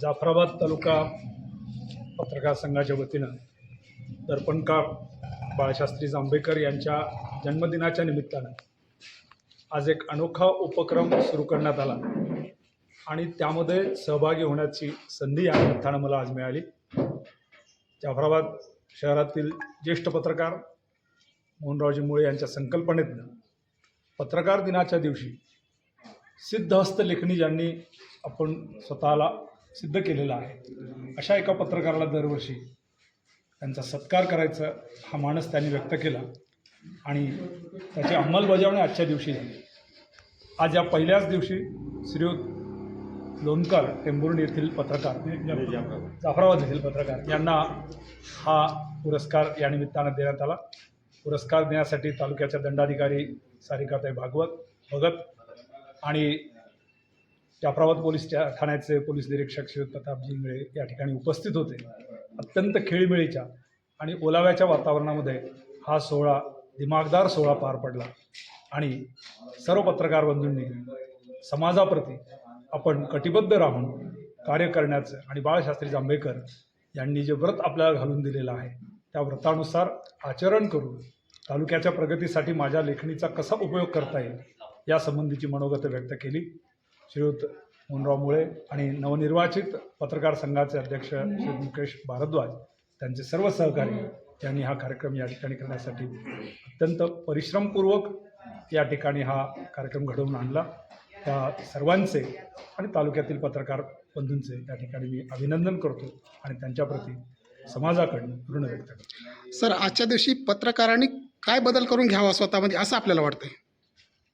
जाफराबाद तालुका पत्रकार संघाच्या वतीनं दर्पणकार बाळशास्त्री जांभेकर यांच्या जन्मदिनाच्या निमित्तानं आज एक अनोखा उपक्रम सुरू करण्यात आला. आणि त्यामध्ये सहभागी होण्याची संधी या निमित्तानं मला आज मिळाली. जाफराबाद शहरातील ज्येष्ठ पत्रकार मोहनरावजी मुळे यांच्या संकल्पनेतनं पत्रकार दिनाच्या दिवशी सिद्धहस्त लेखणी ज्यांनी आपण स्वतःला सिद्ध केलेला आहे. अशा एका पत्रकाराला दरवर्षी त्यांचा सत्कार करायचा हा मानस त्यांनी व्यक्त केला आणि त्याची अंमलबजावणी आजच्या दिवशी झाली. आज या पहिल्याच दिवशी श्रीयुत लोणकर टेंभुर्णी येथील पत्रकार जाफराबाद येथील पत्रकार यांना हा पुरस्कार या निमित्तानं देण्यात आला. पुरस्कार देण्यासाठी तालुक्याच्या दंडाधिकारी सारिकाताई भागवत भगत आणि जाफराबाद पोलीस त्या ठाण्याचे पोलीस निरीक्षक शिव प्रताप जिंगळे या ठिकाणी उपस्थित होते. अत्यंत खेळीमेळीच्या आणि ओलाव्याच्या वातावरणामध्ये हा सोहळा दिमागदार सोहळा पार पडला. आणि सर्व पत्रकार बंधूंनी समाजाप्रती आपण कटिबद्ध राहून कार्य करण्याचं आणि बाळशास्त्री जांभेकर यांनी जे व्रत आपल्याला घालून दिलेलं आहे त्या व्रतानुसार आचरण करून तालुक्याच्या प्रगतीसाठी माझ्या लेखणीचा कसा उपयोग करता येईल यासंबंधीची मनोगत व्यक्त केली. श्रीयुत मोहनराव मुळे आणि नवनिर्वाचित पत्रकार संघाचे अध्यक्ष श्री मुकेश भारद्वाज त्यांचे सर्व सहकारी यांनी हा कार्यक्रम या ठिकाणी करण्यासाठी अत्यंत परिश्रमपूर्वक या ठिकाणी हा कार्यक्रम घडवून आणला. त्या सर्वांचे आणि तालुक्यातील पत्रकार बंधूंचे या ठिकाणी मी अभिनंदन करतो आणि त्यांच्याप्रती समाजाकडून ऋण व्यक्त करतो. सर आजच्या दिवशी पत्रकारांनी काय बदल करून घ्यावा स्वतःमध्ये असं आपल्याला वाटतंय?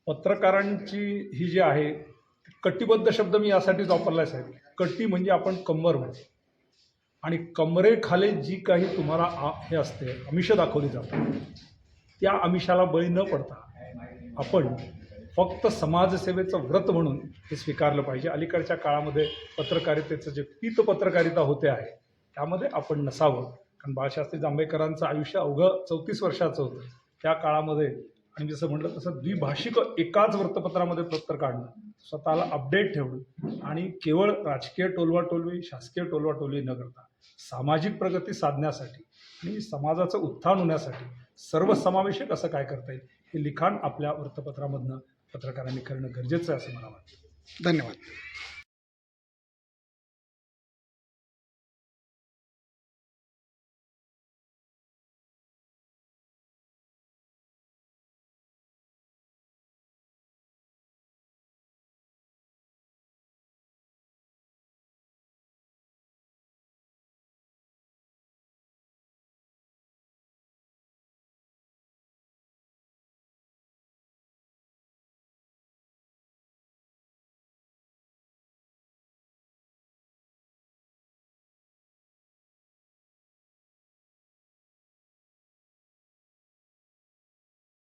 पत्रकारांची ही जी आहे कटिबद्ध शब्द मी यासाठीच वापरला आहे साहेब. कट्टी म्हणजे आपण कंबर म्हणतो. आणि कमरेखाली जी काही तुम्हाला आ हे असते आमिष दाखवली जातात त्या आमिषाला बळी न पडता आपण फक्त समाजसेवेचं व्रत म्हणून हे स्वीकारलं पाहिजे. अलीकडच्या काळामध्ये पत्रकारितेचं जे पीत पत्रकारिता होते आहे त्यामध्ये आपण नसावं. कारण बाळशास्त्री जांभेकरांचं आयुष्य अवघं चौतीस वर्षाचं होतं. त्या काळामध्ये आणि जसं म्हटलं तसं द्विभाषिक एकाच वृत्तपत्रामध्ये पत्र काढणं स्वतःला अपडेट ठेवणं आणि केवळ राजकीय टोलवाटोलवी शासकीय टोलवाटोलवी न करता सामाजिक प्रगती साधण्यासाठी आणि समाजाचं उत्थान होण्यासाठी सर्वसमावेशक असं काय करता येईल हे लिखाण आपल्या वृत्तपत्रामधनं पत्रकारांनी करणं गरजेचं आहे असं मला वाटतं. धन्यवाद.